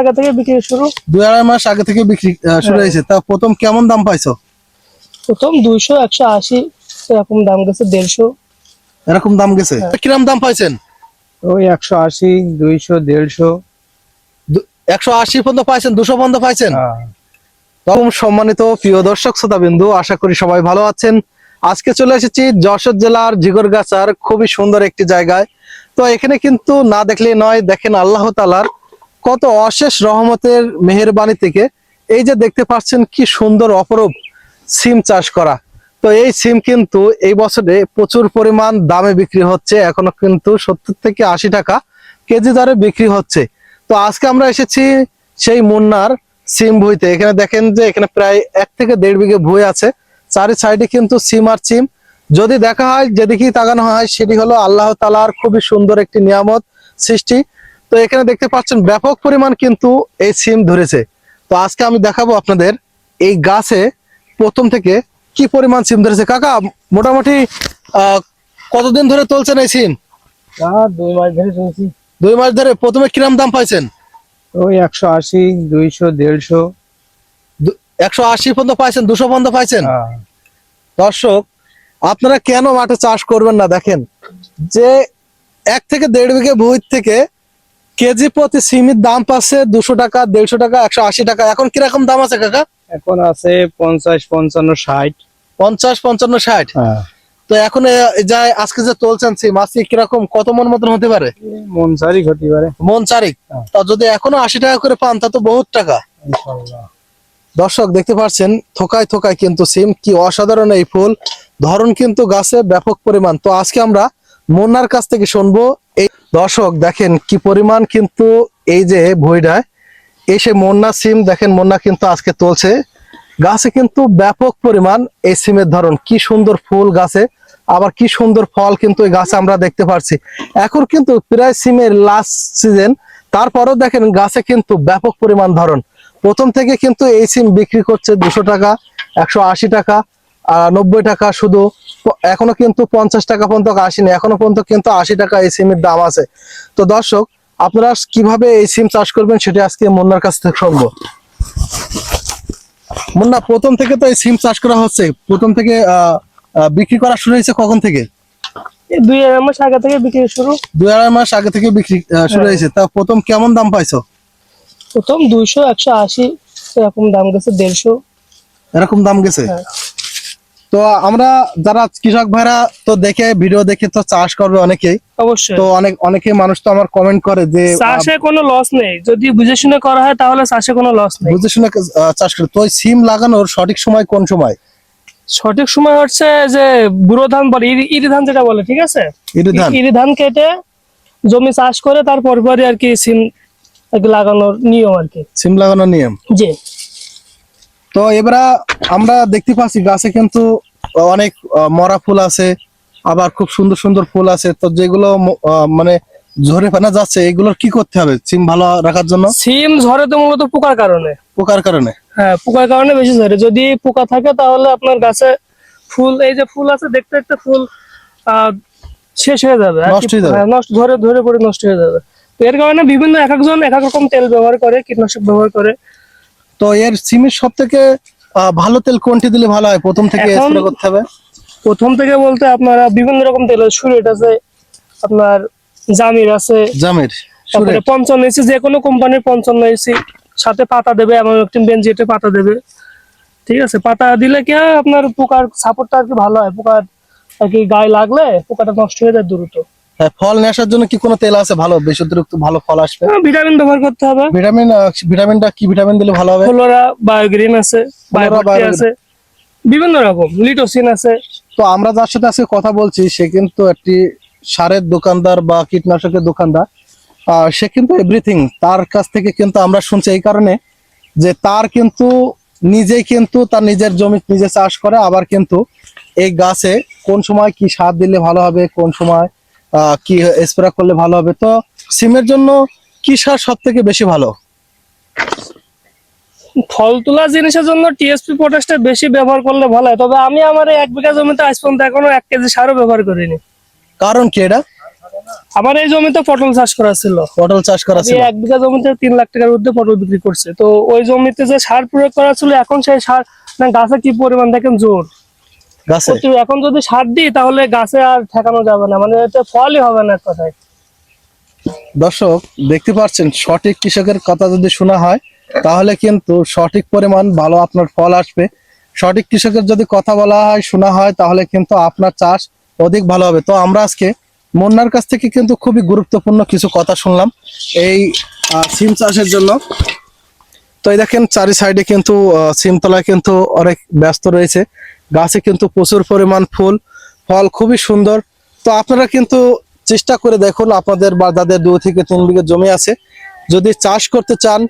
আগে থেকে বিক্রি শুরু? দুই আড়াই মাস আগে থেকে বিক্রি শুরু হ্যাঁ। হয়েছে। তা প্রথম কেমন দাম পাইছো? প্রথম দুইশো একশো আশি এরকম দাম গেছে দেড়শো। এরকম দাম গেছে? হ্যাঁ। কিরম দাম পাইছেন? ওই একশো আশি দুইশো দেড়শো। একশো আশি পর্যন্ত পাইছেন দুশো পর্যন্ত পাইছেন? হ্যাঁ। তখন সম্মানিত প্রিয় দর্শক শ্রোতা বিন্দু আশা করি সবাই ভালো আছেন। আজকে চলে এসেছি যশোর জেলার জিগরগাছার খুবই সুন্দর একটি জায়গায়। তো এখানে কিন্তু না দেখলে নয় দেখেন আল্লাহ তালার কত অশেষ রহমতের মেহেরবানি থেকে এই যে দেখতে পাচ্ছেন কি সুন্দর অপরূপ সিম চাষ করা। তো এই সিম কিন্তু এই বছরে প্রচুর পরিমাণ দামে বিক্রি হচ্ছে, এখনও কিন্তু সত্তর থেকে আশি টাকা কেজি দরে বিক্রি হচ্ছে। তো আজকে আমরা এসেছি সেই মুন্নার সিম ভুইতে। এখানে দেখেন যে এখানে প্রায় এক থেকে দেড় বিঘে ভুই আছে। চারি সাইডে কিন্তু সিম আর সিম। যদি দেখা হয়, যেদিকেই তাকানো হয়, সেটি হলো আল্লাহ তালার খুবই সুন্দর একটি নিয়ামত সৃষ্টি। তো এখানে দেখতে পাচ্ছেন ব্যাপক পরিমাণ কিন্তু এই সিম ধরেছে। তো আজকে আমি দেখাবো আপনাদের এই গাছে প্রথম থেকে কি পরিমাণ সিম ধরেছে। কাকা মোটামুটি কতদিন ধরে তুলছেন এই সিম? দুই মাস ধরে দুই মাস ধরে প্রথমে কিরাম দাম পাইছেন? ওই একশো আশি দুইশো দেড়শো। একশো আশি পর্যন্ত পাইছেন দুশো পর্যন্ত পাইছেন? হ্যাঁ। দর্শক আপনারা কেন মাঠে চাষ করবেন না দেখেন? যে এক থেকে দেড় বিঘে ভুঁই থেকে কেজি প্রতি সিমের দাম পাচ্ছে দুশো টাকা দেড়শো টাকা একশো আশি টাকা। এখন কীরকম দাম আছে কাকা? এখন আছে পঞ্চাশ পঞ্চান্ন ষাট। পঞ্চাশ পঞ্চান্ন ষাট? হ্যাঁ। তো এখন এ- এই যা আজকে যে তুলছেন সিম আজকে কীরকম কত মন মতন হতে পারে? মন চারিক হতে পারে। মন চারিক? হ্যাঁ। তা যদি এখনও আশি টাকা করে পান তা তো বহুত টাকা। দর্শক দেখতে পাচ্ছেন থোকায় থোকায় কিন্তু সিম কি অসাধারণ এই ফুল। ধরন কিন্তু গাছে ব্যাপক পরিমাণ। তো আজকে আমরা মুন্নার কাছ থেকে শুনব এই দর্শক, দেখেন কি পরিমাণ কিন্তু এই যে ভইডায় এই সে মন্না সিম, দেখেন মন্না কিন্তু আজকে তুলছে। গাছে কিন্তু ব্যাপক পরিমাণ এই সিমের ধরন, কি সুন্দর ফুল গাছে, আবার কি সুন্দর ফল কিন্তু এই গাছে আমরা দেখতে পাচ্ছি এখন কিন্তু প্রায় সিমের লাস্ট সিজন তারপরেও দেখেন গাছে কিন্তু ব্যাপক পরিমাণ ধরন। প্রথম থেকে কিন্তু এই সিম বিক্রি করছে দুশো টাকা, একশো আশি টাকা নব্বই টাকা শুধু। এখনও কিন্তু পঞ্চাশ টাকা পর্যন্ত আসেনি। এখনও পর্যন্ত কিন্তু আশি টাকা এই সিমের দাম আছে। তো দর্শক আপনারা কীভাবে এই সিম চাষ করবেন সেটা আজকে মুন্নার কাছ থেকে শুনব। মুন্না প্রথম থেকে তো এই সিম চাষ করা হচ্ছে। প্রথম থেকে বিক্রি করা শুরু হয়েছে কখন থেকে? এই দুই আড়াই মাস আগে থেকে বিক্রি শুরু। দুই আড়াই মাস আগে থেকে বিক্রি শুরু হ্যাঁ। হয়েছে। তা প্রথম কেমন দাম পাইছো? প্রথম দুইশো একশো আশি এরকম দাম গেছে দেড়শো। এরকম দাম গেছে? হ্যাঁ। তো আমরা যারা কৃষক ভাইরা তো দেখে ভিডিও দেখে তো চাষ করবে অনেকেই। অবশ্যই। তো অনেক অনেকে মানুষ তো আমার কমেন্ট করে যে চাষে কোনো লস নেই। যদি বুঝে শুনে করা হয় তাহলে চাষে কোনো লস নেই। বুঝে শুনে চাষ করে। তো সিম লাগানোর সঠিক সময় কোন সময়? সঠিক সময় হচ্ছে যে বুড়ো ধান বলে ইরি- ধান যেটা বলে ঠিক আছে? ইরি ধান। ইরি ধান কেটে জমি চাষ করে তারপর পরে আর কি সিম লাগানোর নিয়ম আর কি। সিম লাগানোর নিয়ম। জি। তো এবারে আমরা দেখতে পাচ্ছি গাছে কিন্তু অনেক মরা ফুল আছে আবার খুব সুন্দর সুন্দর ফুল আছে। তো যেগুলো মানে ঝরে ফেনা যাচ্ছে এগুলোর কি করতে হবে? সিম ভালো রাখার জন্য? সিম ঝরে তো মূলত পোকার কারণে। পোকার কারণে? হ্যাঁ পোকার কারণে বেশি ঝরে। যদি পোকা থাকে তাহলে আপনার গাছে ফুল এই যে ফুল আছে দেখতে দেখতে ফুল আহ, শেষ হয়ে যাবে। নষ্ট যাবে। হ্যাঁ, নষ্ট ধরে ধরে পড়ে নষ্ট হয়ে যাবে। তো এর কারণে বিভিন্ন এক একজন এক এক রকম তেল ব্যবহার করে কীটনাশক ব্যবহার করে। তো এর সিমের সব থেকে ভালো তেল কোনটি দিলে ভালো হয়? প্রথম থেকে স্প্রে করতে হবে। প্রথম থেকে বলতে আপনারা বিভিন্ন রকম তেল সুরেট আছে আপনার জামির আছে। জামির তারপরে পঞ্চান্ন এসি যে কোনো কোম্পানির পঞ্চান্ন এসি সাথে পাতা দেবে এমন একটি বেঞ্জিটে পাতা দেবে। ঠিক আছে? পাতা দিলে কি আপনার পোকার সাপোর্টটা আর কি ভালো হয় পোকার আর কি গায়ে লাগলে পোকাটা নষ্ট হয়ে যায় দ্রুত। হ্যাঁ, ফল নেশার জন্য কি কোনো তেল আছে? ভালো বেশি অতিরিক্ত ভালো ফল আসবে? হ্যাঁ, ভিটামিন ব্যবহার করতে হবে। ভিটামিন ভিটামিনটা কি ভিটামিন দিলে ভালো হবে? ফ্লোরা বায়োগ্রিন আছে আছে বিভিন্ন রকম লিটোসিন আছে। তো আমরা যার সাথে আজকে কথা বলছি সে কিন্তু একটি সারের দোকানদার বা কীটনাশকের দোকানদার। সে কিন্তু এভরিথিং তার কাছ থেকে কিন্তু আমরা শুনছি এই কারণে যে তার কিন্তু নিজেই কিন্তু তার নিজের জমি নিজে চাষ করে আবার কিন্তু এই গাছে কোন সময় কি সার দিলে ভালো হবে কোন সময় কি স্প্রে করলে ভালো হবে? তো সিমের জন্য কি সার সব থেকে বেশি ভালো? ফল তোলা জিনিসের জন্য টিএসপি পটাশটা বেশি ব্যবহার করলে ভালো হয়। তবে আমি আমার এই এক বিঘা জমিতে আজ পর্যন্ত এখনও এক কেজি সারও ব্যবহার করিনি। কারণ কি এটা? আমার এই জমিতে পটল চাষ করা ছিল। পটল চাষ করা ছিল। এক বিঘা জমিতে তিন লাখ টাকার মধ্যে পটল বিক্রি করছে। তো ওই জমিতে যে সার প্রয়োগ করা ছিল এখন সেই সার না গাছে কি পরিমাণ দেখেন জোর? গাছে। এখন যদি সার দিই তাহলে গাছে আর ঠেকানো যাবে না। মানে এতে ফলই হবে না কথায়। দর্শক দেখতে পাচ্ছেন সঠিক কৃষকের কথা যদি শোনা হয় তাহলে কিন্তু সঠিক পরিমাণ ভালো আপনার ফল আসবে। সঠিক কৃষকের যদি কথা বলা হয় শোনা হয় তাহলে কিন্তু আপনার চাষ অধিক ভালো হবে। তো আমরা আজকে মুন্নার কাছ থেকে কিন্তু খুবই গুরুত্বপূর্ণ কিছু কথা শুনলাম। এই সিম চাষের জন্য। তো এই দেখেন চারি সাইডে কিন্তু সিমতলায় কিন্তু অনেক ব্যস্ত রয়েছে। গাছে কিন্তু প্রচুর পরিমাণ ফুল, ফল খুবই সুন্দর। তো আপনারা কিন্তু চেষ্টা করে দেখুন, আপনাদের বা যাদের দু থেকে তিন বিঘে জমি আছে, যদি চাষ করতে চান,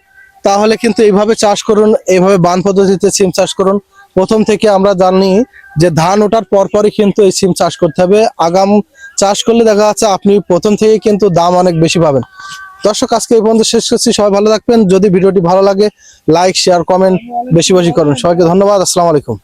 তাহলে কিন্তু এইভাবে চাষ করুন, এইভাবে বান পদ্ধতিতে সিম চাষ করুন। প্রথম থেকে আমরা জানি যে ধান ওঠার পরপরই কিন্তু এই সিম চাষ করতে হবে। আগাম চাষ করলে দেখা যাচ্ছে আপনি প্রথম থেকে কিন্তু দাম অনেক বেশি পাবেন। দর্শক, আজকে এই পর্যন্ত শেষ করছি। সবাই ভালো থাকবেন। যদি ভিডিওটি ভালো লাগে, লাইক, শেয়ার, কমেন্ট বেশি বেশি করুন। সবাইকে ধন্যবাদ। আসসালামু আলাইকুম।